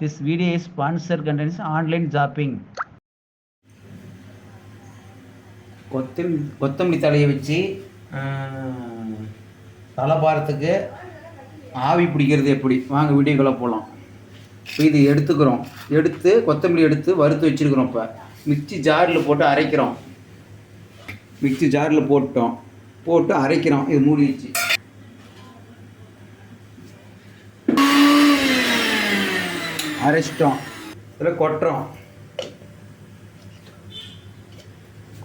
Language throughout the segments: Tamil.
This video is contents contains online shopping. கொத்தமல்லி கொத்தமல்லி தலையை வச்சு தலைப்பாரத்துக்கு ஆவி பிடிக்கிறது எப்படி? வாங்க வீடியோக்குள்ளே போகலாம் இப்போ இது எடுத்துக்கிறோம். எடுத்து கொத்தமல்லி எடுத்து வறுத்து வச்சுருக்குறோம் இப்போ. மிக்சி ஜாரில் போட்டு அரைக்கிறோம். மிக்சி ஜாரில் போட்டோம். போட்டு அரைக்கிறோம். இது மூடி வச்சு அரைச்சிட்டோம். இதில் கொட்டுறோம்.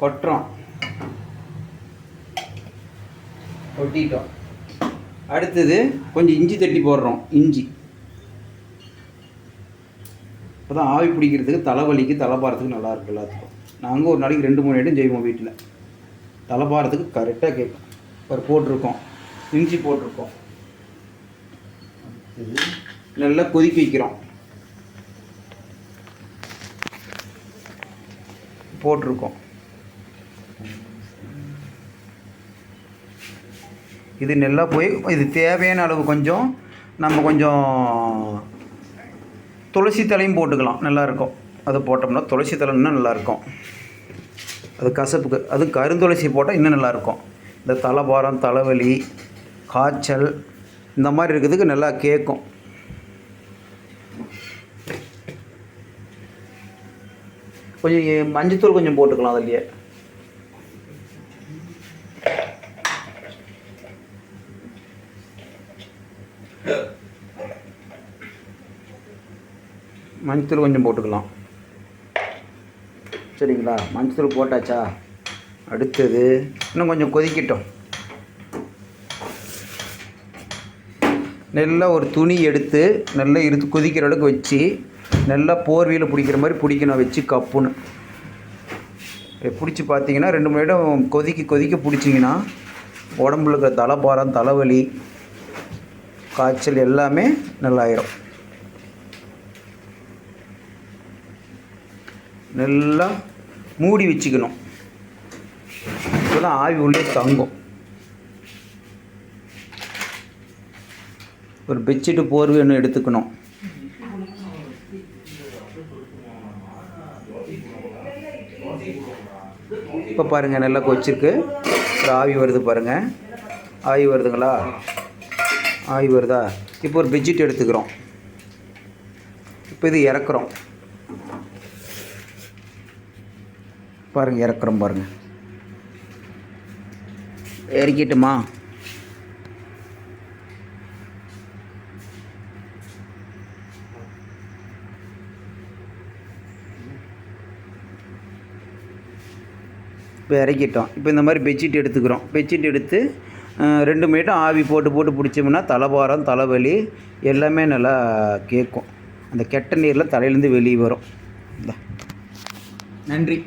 கொட்டுறோம். கொட்டிட்டோம். அடுத்தது கொஞ்சம் இஞ்சி தட்டி போடுறோம். இஞ்சி. இப்போ தான் ஆவி பிடிக்கிறதுக்கு தலைவலிக்கு தலைபாரத்துக்கு நல்லா இருக்கு எல்லாத்துக்கும். நாங்கள் ஒரு நாளைக்கு ரெண்டு மூணு இடம் செய்வோம் வீட்டில். தலைபாரத்துக்கு கரெக்டாக கேட்கும். ஒரு போட்டிருக்கோம். இஞ்சி போட்டிருக்கோம். நல்லா கொதிக்க வைக்கிறோம். போட்டிருக்கோம். இது நல்லா போய் இது தேவையான அளவு கொஞ்சம் நம்ம கொஞ்சம் துளசி தலையும் போட்டுக்கலாம். நல்லாயிருக்கும் அது போட்டோம்னா துளசி தலை இன்னும் நல்லாயிருக்கும் அது கசப்புக்கு அது கருந்துளசி போட்டால் இன்னும் நல்லாயிருக்கும் இந்த தலைபாரம் தலைவலி காய்ச்சல் இந்த மாதிரி இருக்கிறதுக்கு நல்லா கேட்கும். கொஞ்சம் மஞ்சத்தூள் கொஞ்சம் போட்டுக்கலாம் அதுலேயே. மஞ்சத்தூள் கொஞ்சம் போட்டுக்கலாம். சரிங்களா? மஞ்சத்தூள் போட்டாச்சா? அடுத்தது இன்னும் கொஞ்சம் கொதிக்கட்டும். நல்லா ஒரு துணி எடுத்து நல்லா இருத்து கொதிக்கிற அளவுக்கு வச்சு நல்லா போர்வியில் பிடிக்கிற மாதிரி பிடிக்கணும் வச்சு கப்புன்னு. பிடிச்சி பார்த்தீங்கன்னா ரெண்டு மணி நேரம் கொதிக்க கொதிக்க பிடிச்சிங்கன்னா உடம்புல இருக்கிற தலைபாரம் தலைவலி காய்ச்சல் எல்லாமே நல்லாயிரும். நல்லா மூடி வச்சுக்கணும். இப்போதான் ஆவி உள்ளே தங்கும். ஒரு பெட்ஷீட்டு போர்வை ஒன்று எடுத்துக்கணும். இப்போ பாருங்கள் நல்லா கொச்சிருக்கு. ஒரு ஆவி வருது பாருங்கள் ஆவி வருதுங்களா? ஆவி வருதா? இப்போ ஒரு பெட்ஷீட் எடுத்துக்கிறோம். இப்போ இது இறக்குறோம். பாருங்கள் இறக்குறோம் பாருங்கள் இறக்கிட்டுமா? இப்போ இறக்கிட்டோம். இப்போ இந்த மாதிரி பெட்ஷீட் எடுத்துக்கிறோம். பெட்ஷீட் எடுத்து ரெண்டு மினிட்டும் ஆவி போட்டு போட்டு பிடிச்சோம்னா தலைபாரம் தலைவலி எல்லாமே நல்லா கேட்கும். அந்த கெட்ட நீரில் தலையிலேருந்து வெளியே வரும். நன்றி.